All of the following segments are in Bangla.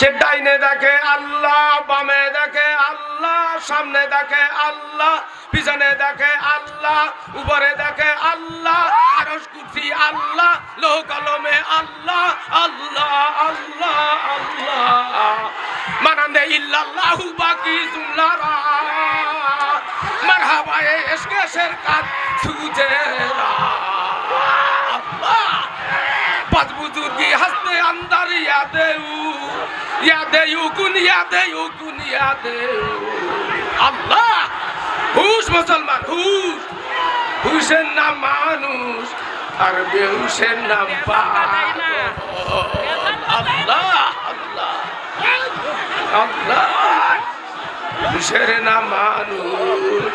সে ডাইনে দেখে আল্লাহ, বামে দেখে আল্লাহ, সামনে দেখে আল্লাহ, পিছনে দেখে আল্লাহ, উপরে দেখে আল্লাহ আরস আল্লাহ লোহ কলমে আল্লাহ আল্লাহ আল্লাহ আল্লাহ। মানান্দে ইল্লাল্লাহু বাকি জুমলারা। মারহাবা এসকে শেরকাত সুজেরা আল্লাহ, পাঁচ বুজুর্গি হাসতে আন্দার ইয়াদেউ ইয়াদেউ কুন ইয়াদেউ কুন ইয়াদেউ আল্লাহ! হুশ মুসলমান, হুশ। হুশের নাম মানুষ, আর বেহুশের নাম আল্লাহ আল্লাহ আল্লাহ। হুশের নাম মানুষ,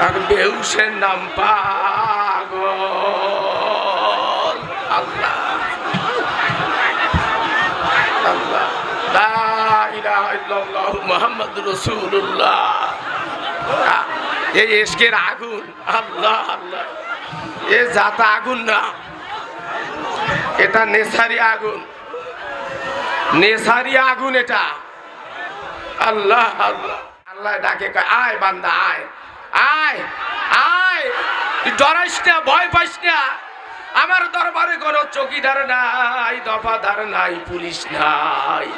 আর বেহুশের নাম পাগল ইল্লাল্লাহু মুহাম্মাদুর রাসূলুল্লাহ। এই এসকের আগুন, আল্লাহ আল্লাহ। এ জাতা আগুন না। এটা নেসারি আগুন। নেসারি আগুন এটা। আল্লাহ আল্লাহ। আল্লাহ ডাকে আয় বান্দা, আয়। আয় আয়। ডরাইস না, ভয় পাইস না। আমার দরবারে কোনো চকিদার নাই, দফাদার নাই, পুলিশ নাই।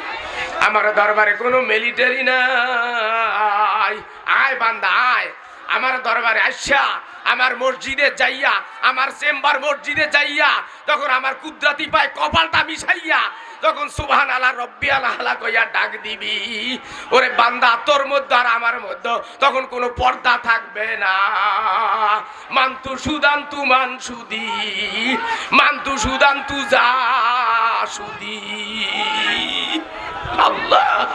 আমার দরবারে কোনো মিলিটারি নাই। আয় বান্দা, আয়। আমার দরবারে আসা আমার মসজিদে যাইয়া, আমার চেম্বার মসজিদে যাইয়া, তখন আমার কুদরাতি পায় কপালটা মিশাইয়া, তখন সুবহান আল্লাহ রব্বি আল্লাহ কইয়া ডাক দিবি। ওরে বান্দা, তোর মধ্যে আর আমার মধ্যে তখন কোনো পর্দা থাকবে না। মান্তু সুদান তু মান সুদি মান্তু সুদান তু যা সুদি। আল্লাহ।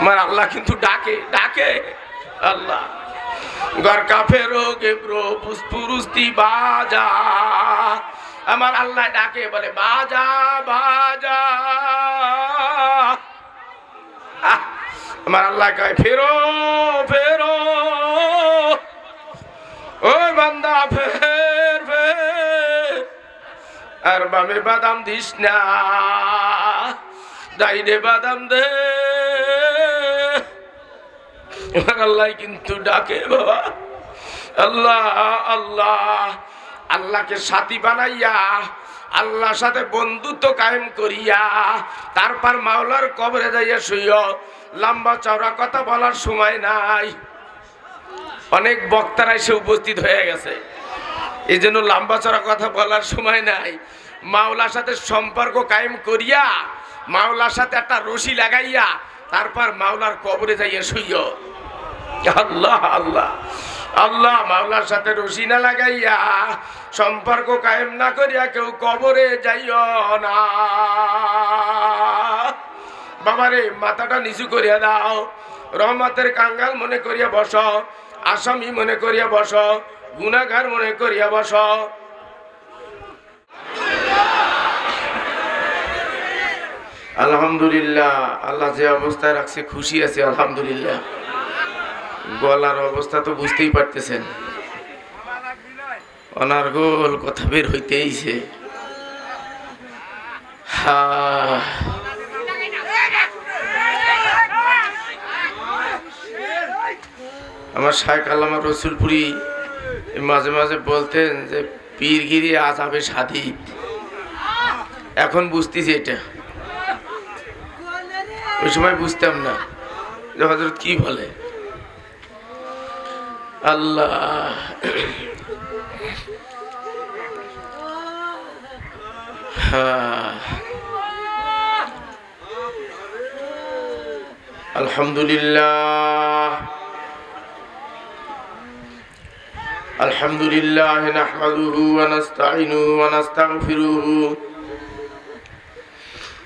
আমার আল্লাহ কিন্তু ডাকে ডাকে। আল্লাহ। ঘর কাফেরো গেব্রো পুষ্পুরুস্তি বাজা। আমার আল্লাহ ডাকে, বলে, বাজা বাজা। আমার আল্লাহ কয়, ফেরো ফেরো। ওই বান্দা, ফের ফের। আর বামে বাদাম দিস না। ডাইনে বাদাম দে। আল্লাহ কিন্তু ডাকে, বাবা। আল্লাহ আল্লাহ, আল্লাহকে সাথী বানাইয়া, আল্লাহর সাথে বন্ধুত্ব কায়েম করিয়া, তারপর মাওলার কবরে যাইয়া শুইয় লম্বা চওড়া কথা বলার সময় নাই। অনেক বক্তারা এসে উপস্থিত হয়ে গেছে। এই জন্য লম্বা চড়া কথা বলার সময় নাই। মাওলার সাথে সম্পর্ক কায়েম করিয়া মাওলার সাথে একটা রশি লাগাইয়া তারপর মাওলার কবরে যাইয়া শুইয় আল্লাহ আল্লাহ। আল্লাহ, মাওলার সাথে রশি না লাগাইয়া সম্পর্ক কায়েম না করিয়া কেউ কবরে যাইও না। বাবারে, মাথাটা নিচু করিয়া দাও। রহমতের কাঙ্গাল মনে করিয়া বস। আসামি মনে করিয়া বস। গুনাগার মনে করিয়া বস। আলহামদুলিল্লাহ, আল্লাহ যে অবস্থায় রাখছে খুশি আছে, আলহামদুলিল্লাহ। গলার অবস্থা তো বুঝতেই পারতেছেন। অনার্গোল কথা বের হইতেইছে হা আমার শাহেখ আল্লামা রসুলপুরি মাঝে মাঝে বলতেন যে, পীরগিরি আজাবে সাদি এখন বুঝতেছি এটা। ওই সময় বুঝতাম না যে হজরত কি বলে আল্লাহ হ্যাঁ। আলহামদুলিল্লাহ الحمد لله نحمده ونستعينه ونستغفره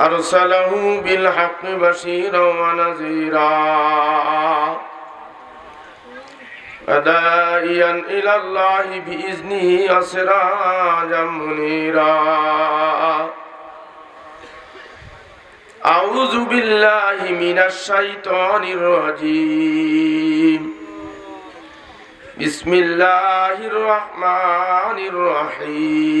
أرسله بالحق بشيرا ونذيرا وداعيا إلى الله بإذنه وسراجا منيرا أعوذ بالله من الشيطان الرجيم بسم الله الرحمن الرحيم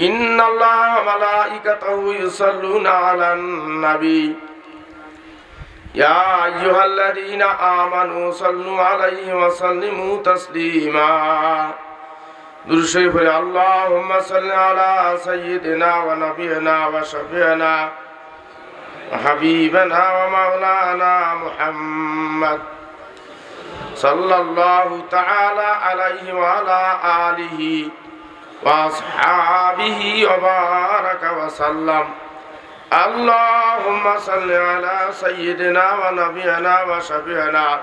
إن الله وملائكته يصلون على النبي. يا أيها الذين آمنوا صلوا عليه وسلموا تسليما. درشيف اللهم صل على سيدنا ونبينا وشفينا وحبيبنا ومولانا محمد صلى الله تعالى عليه وعلى آله وأصحابه وبارك وسلم. اللهم صل على سيدنا ونبينا وشفيعنا.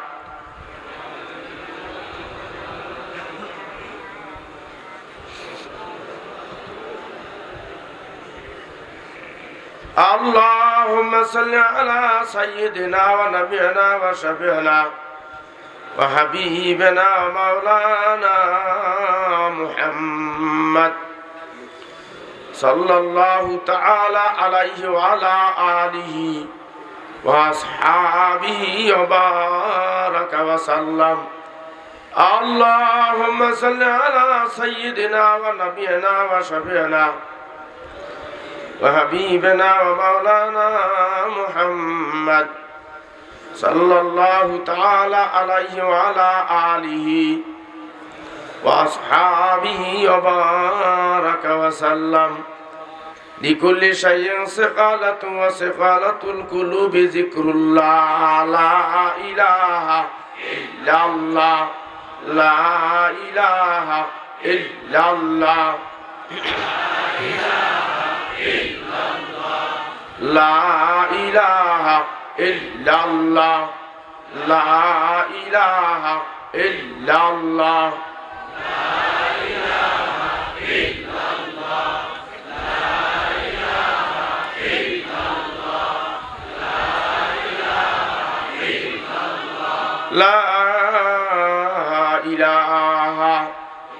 اللهم صل على سيدنا ونبينا وشفيعنا. وحبيبنا مولانا محمد صلى الله تعالى عليه وعلى آله وأصحابه وبارك وسلم. اللهم صل على سيدنا ونبينا وشفيعنا وحبيبنا ومولانا محمد. صلى الله تعالى عليه وعلى آله وأصحابه وبارك وسلم لكل شيء سقالة وسقالة القلوب ذكر الله لا إله إلا الله لا إله إلا الله لا إله إلا الله لا إله إلا الله لا إله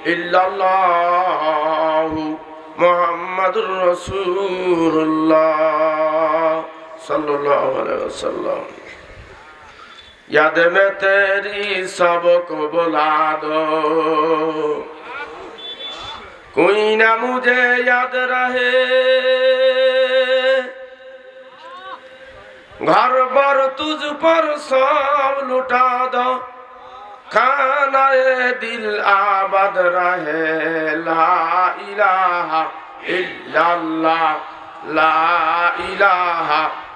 إلا الله محمد رسول الله सल्लाम याद में तेरी सबको बुला दो कोई ना मुझे याद रहे घर पर तुझ पर सब लुटा दो खाना दिल आबद रहे ला इलाहा इल्लल्लाह ला इलाहा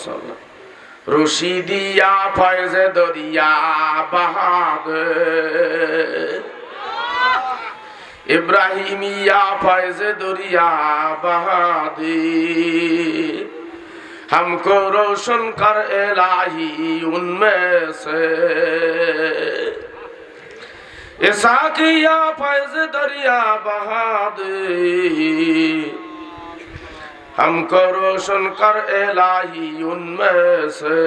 বছর রশি দিয়া ফয়জে দরিয়া বাহাদ ইব্রাহিমিয়া ফয়জে দরিয়া বাহাদি हमको रोशन कर इलाही उनमें से दरिया बहादी हमको रोशन कर इलाही उनमें से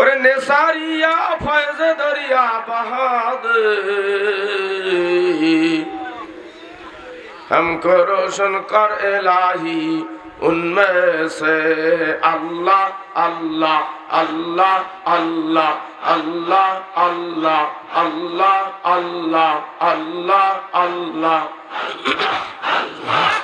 और निसारिया फैज दरिया बहादे हमको रोशन कर इलाही उनमें से अल्लाह अल्लाह अल्लाह अल्लाह अल्लाह अल्लाह अल्लाह अल्लाह अल्लाह अल्लाह لا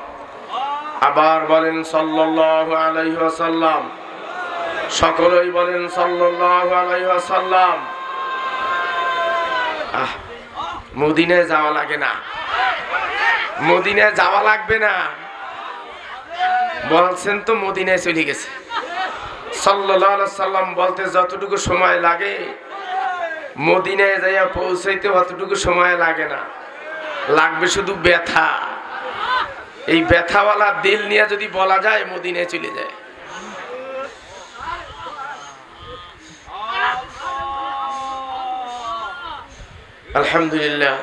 আবার বলেন সাল্লাল্লাহু আলাইহি ওয়াসাল্লাম। সকলেই বলেন সাল্লাল্লাহু আলাইহি ওয়াসাল্লাম। আহ মদিনায় যাওয়া লাগে না। মদিনায় যাওয়া লাগবে না। বলছেন তো মদিনায় চলে গেছে। সাল্লাম বলতে যতটুকু সময় লাগে, মদিনায় যাইয়া পৌঁছাইতে অতটুকু সময় লাগে না। লাগবে শুধু ব্যথা। এই ব্যথাওয়ালা দিল নিয়ে যদি বলা যায় মদিনে চলে যায়। আলহামদুলিল্লাহ,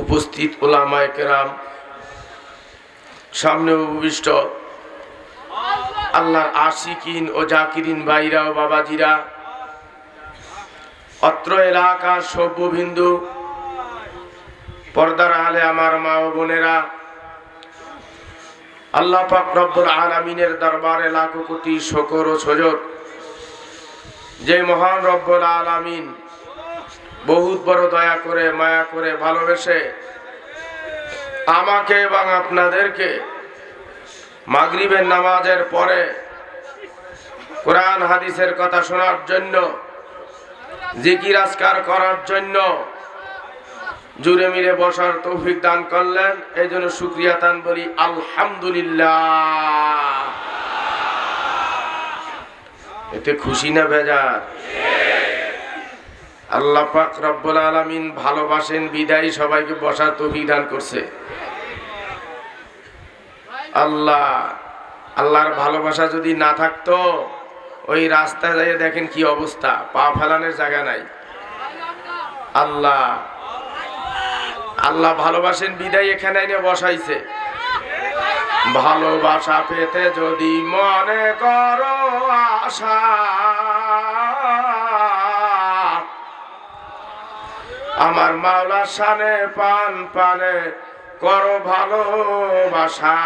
উপস্থিত ওলামায় কেরাম, সামনে উপবিষ্ট আল্লাহর আশিকিন ও জাকিরিন ভাইরা ও বাবাজিরা, অত্র এলাকার সভ্যবিন্দু পর্দার আলে আমার মা ও বোনেরা, আল্লাহ পাক রব্বুল আলামিনের দরবারে লাখো কোটি শকর ও সজর। যে মহান রব্বুল আলামিন বহুত বড় দয়া করে, মায়া করে, ভালোবেসে আমাকে এবং আপনাদেরকে মাগরিবের নামাজের পরে কোরআন হাদিসের কথা শোনার জন্য, জিকির আজকার করার জন্য জুড়ে মিলে বসার তৌফিক দান করলেন। এই জন্য সুক্রিয়া দান বলি, আলহামদুলিল্লাহ। এতে খুশি না বেজার? আল্লাহ পাক রব্বুল আলামিন ভালোবাসেন, বিদায় সবাইকে বসার তৌফিক দান করছে। আল্লাহ, আল্লাহর ভালোবাসা যদি না থাকতো, ওই রাস্তায় দেখেন কি অবস্থা, পা ফেলানোর জায়গা নাই। আল্লাহ আল্লাহ ভালোবাসেন, বিদায় এখানে এনে বসাইছে। ভালোবাসা পেতে যদি মনে করো আশা, আমার মাওলা শানে পান পানে করো ভালোবাসা।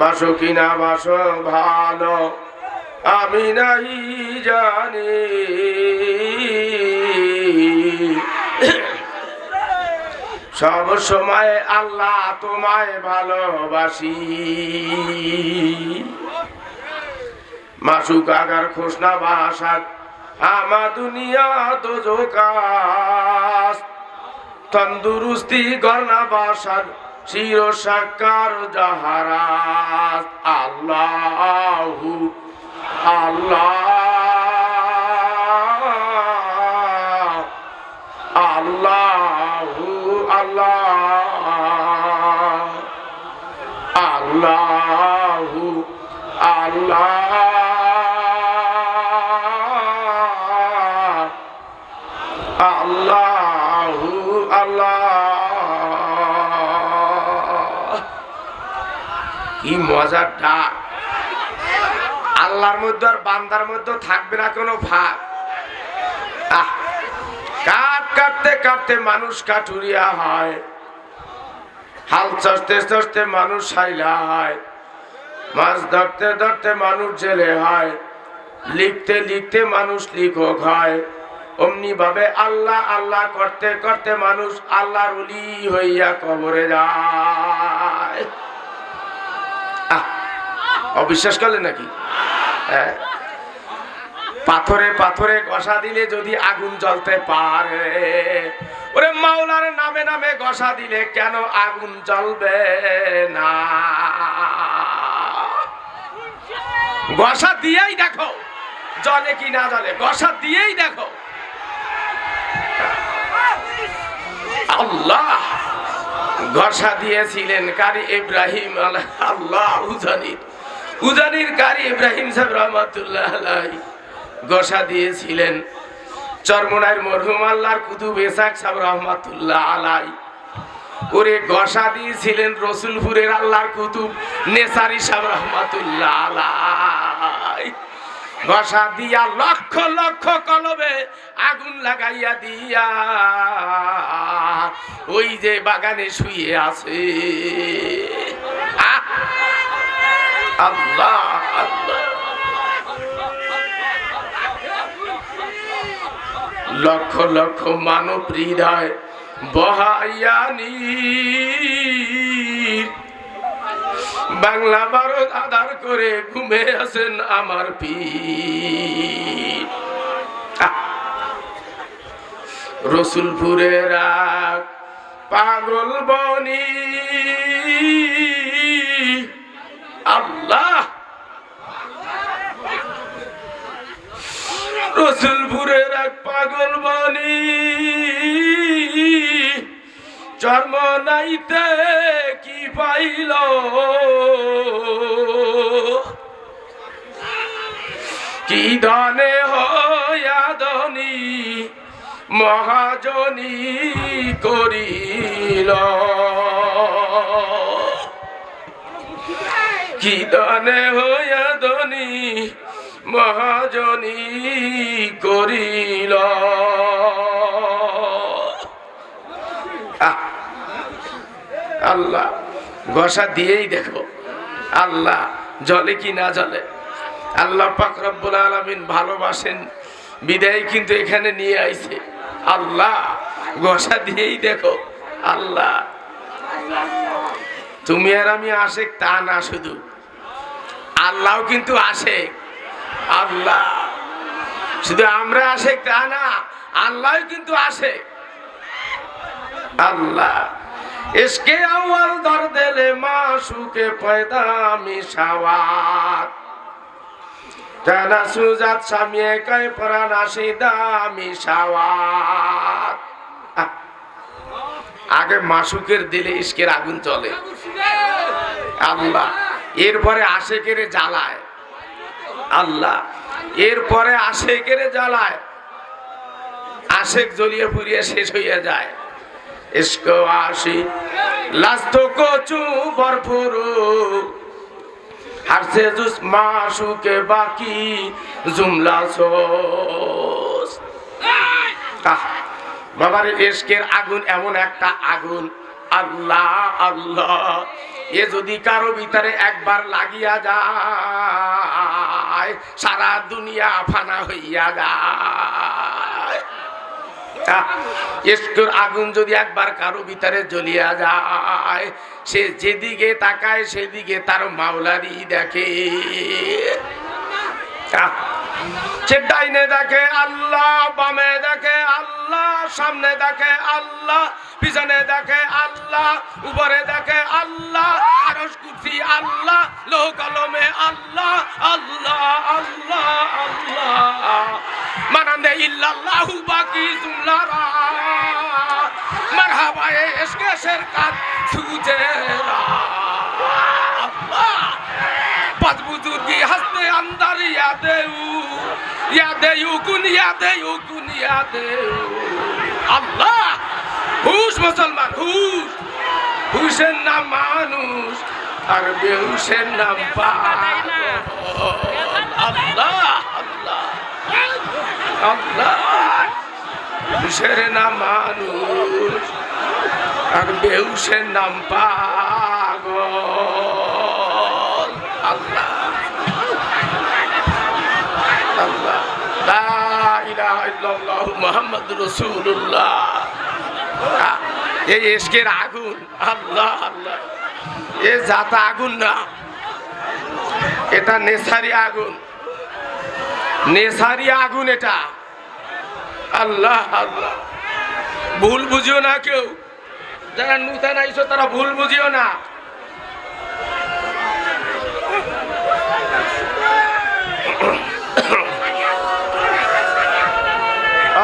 বাসো কিনা, বাসো ভালো, আমি নাই জানি। সব সময় আল্লাহ তোমায় ভালোবাসি। মাসুক আগার খোসনা বাসাক আমা দুনিয়া তো জোকাস। তন্দুরুস্তি গর্ণা বাসার চির সাকার জাহারাস আল্লাহু, আল্লাহ। আল্লাহু আল্লাহ। আল্লাহু আল্লাহ। আল্লাহু আল্লাহ। কি মজার ডাক। আল্লাহর মধ্যে আর বান্দার মধ্যে থাকবে না কোনো ভাগ আহ, কাঠ কাটতে কাটতে মানুষ কাঠুরিয়া হয়। হাল চড়তে চড়তে মানুষ সাইলা হয়। মাছ ধরতে ধরতে মানুষ জেলে হয়। লিখতে লিখতে মানুষ লিখক হয়। অমনি ভাবে আল্লাহ আল্লাহ করতে করতে মানুষ আল্লাহর উলি হইয়া কবরে যায়। অবিশ্বাস করলে নাকি? হ্যাঁ। পাথরে পাথরে গসা দিলে যদি আগুন জ্বলতে পারে। ওরে মাওলার নামে নামে গসা দিলে কেন আগুন জ্বলবে না? গসা দিয়েই দেখো জলে কি না জলে গসা দিয়েই দেখো। আল্লাহ, ঘষা দিয়েছিলেন কারি ইব্রাহিম আল্লাহ উজানির উজানির কারি ইব্রাহিম সাহেব রহমাতুল্লাহ ঘষা দিয়েছিলেন। চরমনার মরহুম আল্লাহর কুতুব এসাক সাহেব রহমাতুল্লাহ আলাই। ওরে ঘষা দিয়েছিলেন রসুলপুরের আল্লাহর কুতুব নেসারি সাহেব রহমাতুল্লাহ আলাই। ঘষা দিয়া লক্ষ লক্ষ কলবে আগুন লাগাইয়া দিয়া। ওই যে বাগানে শুয়ে আছে! আল্লাহ আল্লাহ। লক্ষ লক্ষ মানব হৃদয় বহাইয়ানি। বাংলা ভারত আধার করে ঘুমে আছেন আমার পীর। আহ! রসুলপুরের রাগ, পাগল বনি। আল্লাহ! রসুলপুরের এক পাগল বনি জন্ম নাইতে কি পাইল? কি ধনে হয়া ধনী মহাজনী করিল? কি ধনী মহাজনী করিল। আল্লাহ, ঘষা দিয়েই দেখো। আল্লাহ, জলে কি না জলে? আল্লাহ পাক রব্বুল আলামিন ভালোবাসেন, বিদায় কিন্তু এখানে নিয়ে আইছে। আল্লাহ, ঘষা দিয়েই দেখো। আল্লাহ, তুমি আর আমি আসে তা না শুধু। আল্লাহ কিন্তু আসে আল্লাহ শুধু আমরা আসে তা না আল্লাহ কিন্তু আসে আল্লাহ इसके अव्वल दर दिले माशू के पैदा मिशावात জানা সুজাত সামিয়ে কাই পরাণ আসিদা মিশাওয়াত আহ, আগে মাসুকের দিলে ইস্কের আগুন চলে আল্লাহ এরপরে আশেকের জ্বালায় আল্লাহ। এরপরে আশেকের জ্বালায়। আশেক জ্বলিয়ে পুড়িয়ে শেষ হইয়া যায়। লাস্ত কচু বাকি জুমলা বাবার এসকের আগুন এমন একটা আগুন। আল্লাহ আল্লাহ। এ যদি কারও ভিতরে একবার লাগিয়া যায়, সারা দুনিয়া ফানা হইয়া যায়। আগুন যদি একবার কারও ভিতরে জ্বলিয়া যায়, সে যেদিকে তাকায় সেদিকে তার মাওলারি দেখে। সে ডাইনে দেখে আল্লাহ, বামে দেখে আল্লাহ, সামনে দেখে আল্লাহ, পিছনে দেখে আল্লাহ, উপরে দেখে আল্লাহ আরস কুর্সি আল্লাহ, লোহ কলমে আল্লাহ আল্লাহ আল্লাহ আল্লাহ। মানান্দে ইল্লাল্লাহু বাকি জুমলারা। মারহাবা এসকে শেরকাত সুজেরা আল্লাহ। পাঁচ বুজুর্গি হাসতে আন্দার ইয়াদেউ ইয়াদেউ কুন ইয়াদেউ কুন ইয়াদেউ আল্লাহ, হুশ মুসলমান, হুশ। হুশের নাম মানুষ, আর বেহুশের নাম আল্লাহ আল্লাহ আল্লাহ। হুশের নাম মানুষ, আর বেহুশের নাম পাগল। এসকের আগুন। আল্লাহ আল্লাহ। এ আগুন না। এটা আগুন। আগুন এটা। আল্লাহ আল্লাহ। ভুল বুঝিও না কেউ। যারা নূতন আইছো তারা ভুল বুঝিও না।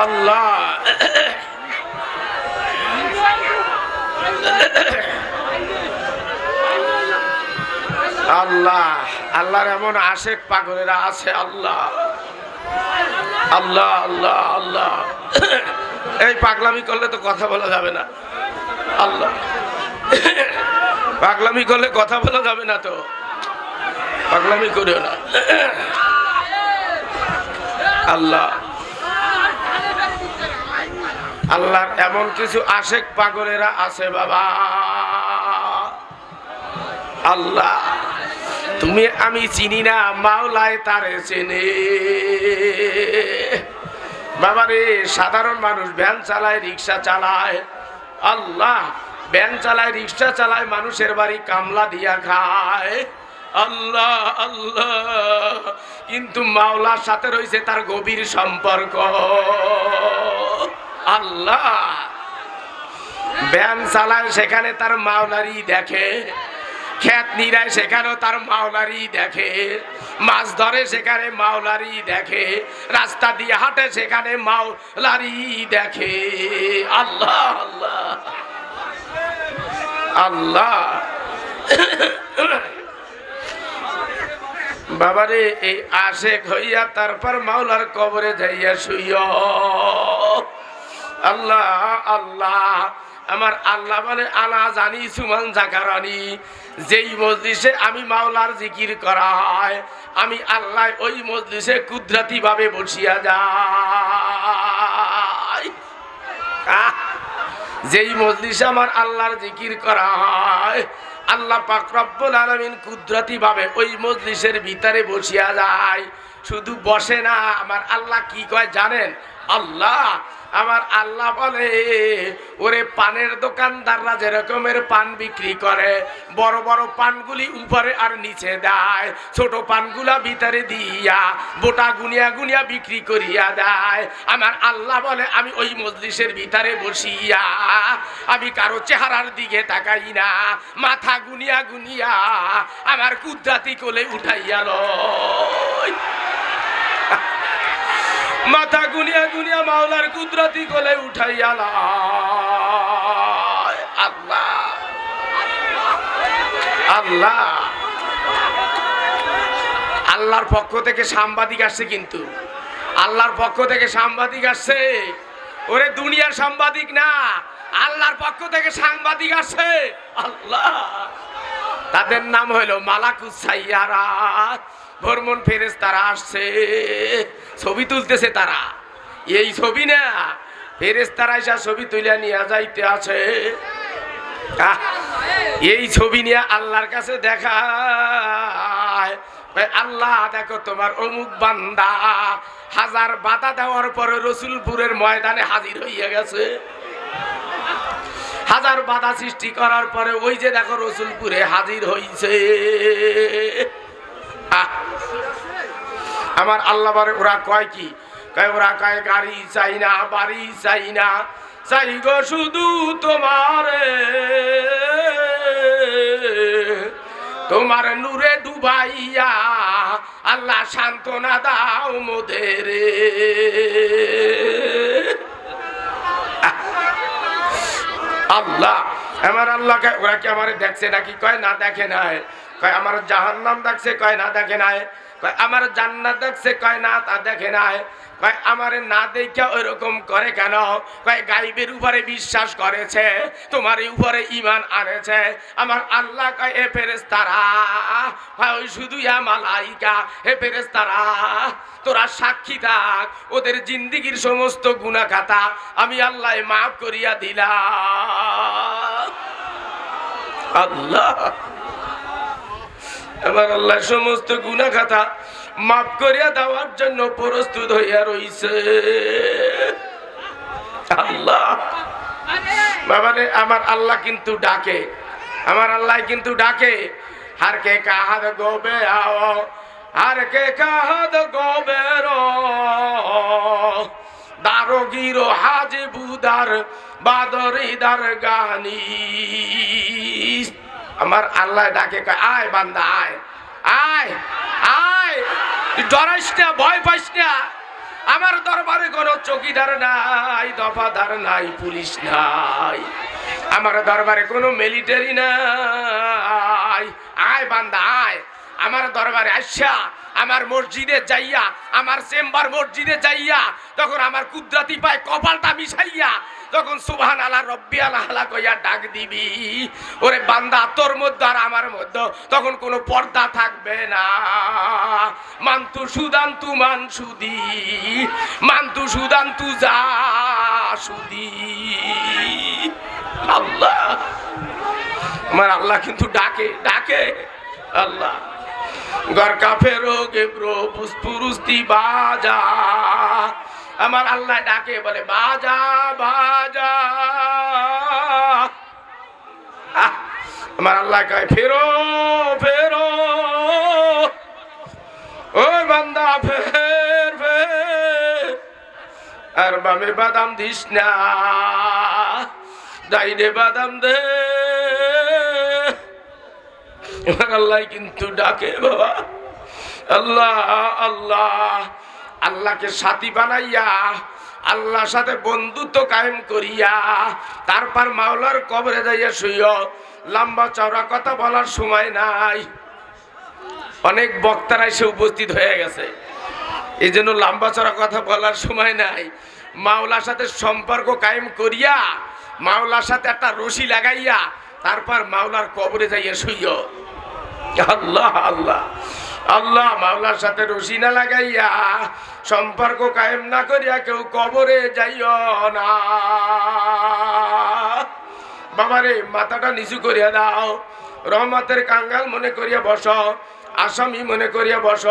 আল্লাহ। আল্লাহ, আল্লাহর এমন আশেক পাগলেরা আছে, আল্লাহ। আল্লাহ আল্লাহ আল্লাহ। এই পাগলামি করলে তো কথা বলা যাবে না। আল্লাহ। পাগলামি করলে কথা বলা যাবে না তো। পাগলামি করিও না। আল্লাহ। আল্লাহর এমন কিছু আশেক পাগলেরা আছে বাবা। আল্লাহ, তুমি আমি চিনি না, মাওলায় তারে চেনে। বাবারে সাধারণ মানুষ ভ্যান চালায়, রিক্সা চালায়। আল্লাহ, ভ্যান চালায়, রিক্সা চালায়, মানুষের বাড়ি কামলা দিয়া খায়। আল্লাহ আল্লাহ, কিন্তু মাওলার সাথে রয়েছে তার গভীর সম্পর্ক। আল্লাহ। ব্যান চালায় সেখানে তার মাওলারি দেখে খেত নিরায় সেখানেও তার মাওলারি দেখে, মাছ ধরে সেখানে মাওলারি দেখে, রাস্তা দিয়ে হাঁটে সেখানে মাওলারি দেখে। আল্লাহ আল্লাহ আল্লাহ। বাবারে, এই আশেক হইয়া তারপর মাওলার কবরে যাইয়া শুইয়া আল্লাহ আল্লাহ। আমার আল্লাহ বলে আনা জানি সুমান জাকারানি। যেই মজলিসে আমি মাওলার জিকির করা হয়, আমি আল্লাহ ওই মজলিসে কুদরতি ভাবে বসিয়া যাই। যেই মজলিসে আমার আল্লাহর জিকির করা হয়, আল্লাহ পাক রব্বুল আলামিন কুদরতি ভাবে ওই মজলিসের ভিতরে বসিয়া যায়। শুধু বসে না, আমার আল্লাহ কি কয় জানেন? আল্লাহ, আমার আল্লাহ বলে, ওরে পানের দোকানদাররা যেরকমের পান বিক্রি করে, বড় বড় পানগুলি উপরে আর নিচে দেয়, ছোট পানগুলা ভিতরে দিয়া, বোটা গুনিয়া গুনিয়া বিক্রি করিয়া দেয়। আমার আল্লাহ বলে, আমি ওই মজলিসের ভিতরে বসিয়া, আমি কারও চেহারার দিকে তাকাই না, মাথা গুনিয়া গুনিয়া আমার কুদ্রাতি কোলে উঠাইয়া লয় মাথা গুনিয়া গুনিয়া মাওলার কুদরতি কোলে উঠাইয়া আল্লাহ। আল্লাহ। আল্লাহর পক্ষ থেকে সাংবাদিক আসছে কিন্তু। আল্লাহর পক্ষ থেকে সাংবাদিক আসছে। ওরে দুনিয়ার সাংবাদিক না, আল্লাহর পক্ষ থেকে সাংবাদিক আসছে। আল্লাহ। তাদের নাম হলো মালাকুস ভরমন ফেরেস তারা আসছে। ছবি তুলতেছে তারা। এই ছবি না ফেরেস তারা এসা ছবি তুলে নিয়ে যাইতে আছে। এই ছবি নিয়ে আল্লাহর কাছে দেখা। আল্লাহ, দেখো তোমার অমুক বান্দা হাজার বাধা দেওয়ার পরে রসুলপুরের ময়দানে হাজির হইয়া গেছে। হাজার বাধা সৃষ্টি করার পরে ওই যে দেখো রসুলপুরে হাজির হইছে। আমার আল্লাহ ওরা কয় কি? কয়, ওরা কয়, গাড়ি চাই না, বাড়ি চাই না, চাই গো শুধু তোমার। তোমার নূরে ডুবাইয়া আল্লাহ সান্ত্বনা দাও মোদের। আল্লাহ, আমার আল্লাহকে, ওরা কি আমার দেখছে নাকি? কয়, না দেখে নাই। কয়, আমার জাহান্নাম দেখছে, কয়, না দেখে নাই। কয়, আমার জান্নাত দেখছে, কয়, না, তা দেখে নাই। কয়, আমার না দেখা ওইরকম করে কেন? কয়, গাইবের উপরে বিশ্বাস করেছে তোমার উপরে ইমান আনেছে। আমার আল্লাহ কয়, এ ফেরেস তারা ওই শুধু মালাইকা, হে ফেরেস তারা তোরা সাক্ষী থাক, ওদের জিন্দিগির সমস্ত গুণা খাতা আমি আল্লাহ মাফ করিয়া দিলাম। আল্লাহ। এবার আল্লাহ সমস্ত গুণা খাতা মাফ করিয়া দেওয়ার জন্য প্রস্তুত হইয়া রইছে। আল্লাহ। বাবারে, আমার আল্লাহ কিন্তু ডাকে। আমার আল্লাহ কিন্তু ডাকে। হার কে কাহাদ গোবে আও, হার কে কাহাদ গোবে দারোগিরো হাজি বুদার বাদরিদার গানি আমার আল্লাহ ডাকে, কয়, আয় বান্দা, আয়। আয় আয়। ডরাইস না, ভয় পাইস না। আমার দরবারে কোনো চকিদার নাই, দফাদার নাই, পুলিশ নাই। আমার দরবারে কোনো মিলিটারি নাই। আয় বান্দা, আয়। আমার দরবারে আসা আমার মসজিদে যাইয়া, আমার চেম্বার মসজিদে যাইয়া, তখন আমার কুদরাতি পায় কপালটা মিশাইয়া তখন সুবহান আল্লাহ রব্বি আল্লাহ কইয়া ডাক দিবি, ওরে বান্দা, তোর মধ্যে আর আমার মধ্যে তখন কোনো পর্দা থাকবে না। মান্তু সুদান তু মান সুদি, মান্তু সুদান তু যা সুদি। আল্লাহ, আমার আল্লাহ কিন্তু ডাকে ডাকে। আল্লাহ ঘর কাফেরো গেব্রো পুষ্পুরুস্তি বাজা। আমার আল্লাহ ডাকে, বলে, বাজা বাজা। আমার আল্লাহ কয়, ফেরো ফেরো। ওই বান্দা, ফের ফের। আর বামে বাদাম দিস না, ডাইনে বাদাম দে। আল্লাহ কিন্তু ডাকে, বাবা। আল্লাহ আল্লাহ। আল্লাহকে সাথী বানাইয়া, আল্লাহর সাথে বন্ধুত্ব কায়েম করিয়া, তারপর মাওলার কবরে যাইয়া শুইয় লম্বা চওড়া কথা বলার সময় নাই। অনেক বক্তারা এসে উপস্থিত হয়ে গেছে। এই জন্য লম্বা চড়া কথা বলার সময় নাই। মাওলার সাথে সম্পর্ক কায়েম করিয়া, মাওলার সাথে একটা রশি লাগাইয়া, তারপর মাওলার কবরে যাইয়া শুইয় আল্লাহ আল্লাহ। আল্লাহ মাওলার সাথে রশি না লাগাইয়া সম্পর্ক কায়েম না করিয়া কেউ কবরে যাইও না। বাবারে, মাথাটা নিচু করিয়া দাও। রহমতের কাঙ্গাল মনে করিয়া বস। আসামি মনে করিয়া বস।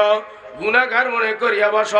গুণাগার মনে করিয়া বস।